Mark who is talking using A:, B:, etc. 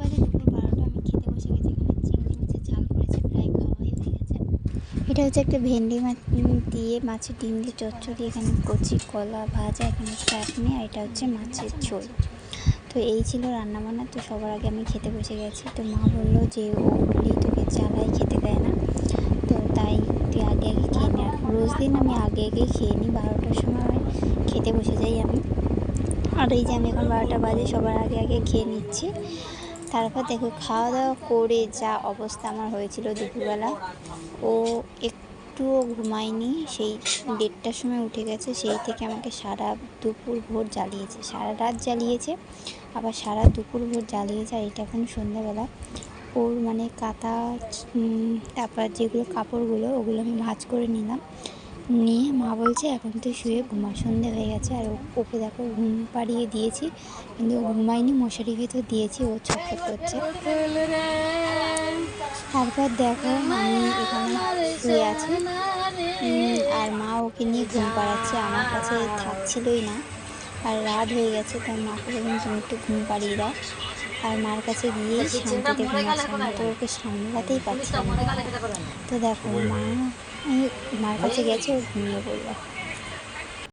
A: বাজে দুপুর বারোটা আমি খেতে বসে গেছি, এখানে চিংড়ি মাছের ঝাল করেছে, প্রায় খাওয়াই হয়ে গেছে। এটা হচ্ছে একটা ভেন্ডি মাছ দিয়ে মাছের ডিম দিয়ে চচ্চড়ি, এখানে কচি, কলা ভাজা, এখানে চাটনি, আর এটা হচ্ছে মাছের ঝোল। তো এই ছিল রান্নাবান্না, তো সবার আগে আমি খেতে বসে গেছি। তো মা বলল যে ও উঠলেই তোকে জ্বালাই খেতে দেয় না, তো তাই তুই আগে আগে খেয়ে নে। রোজ দিন আমি আগে আগে খেয়ে নিই, বারোটার সময় খেতে বসে যাই আমি। আর এই যে আমি এখন বারোটা বাজে, সবার আগে আগে খেয়ে নিচ্ছি। তারপর দেখো খাওয়া দাওয়া করে যা অবস্থা আমার হয়েছিল দুপুরবেলা ও একটুও ঘুমায়নি। সেই দেড়টার সময় উঠে গেছে সেই থেকে আমাকে সারা দুপুর ভোর জ্বালিয়েছে। সারা রাত জ্বালিয়েছে আবার সারা দুপুর ভোর জ্বালিয়েছে আর এটা এখন সন্ধ্যাবেলা। ওর মানে উম, তারপর যেগুলো কাপড়গুলো ওগুলো আমি ভাঁজ করে নিলাম। নিয়ে মা বলছে, এখন তুই শুয়ে ঘুমা সন্ধে হয়ে গেছে, আর ওকে দেখো ঘুম পাড়িয়ে দিয়েছি, কিন্তু ও ঘুমায়নি মশারি ভেতর দিয়েছি, ও ছটফট করছে। তারপর দেখো আমি এখানে শুয়ে আছি। আর মা ওকে নিয়ে ঘুম পাড়াচ্ছে, আমার কাছে থাকছিলই না। আর রাত হয়ে গেছে তার মাকে বললাম, তুমি একটু ঘুম পাড়িয়ে দাও। আর মার কাছে গিয়ে শান্তিতে ঘুমাচ্ছে আমি তো ওকে সামলাতেই পারছি না। তো দেখো মা এই মার কাছে গেছি ঘুমিয়ে পড়ল।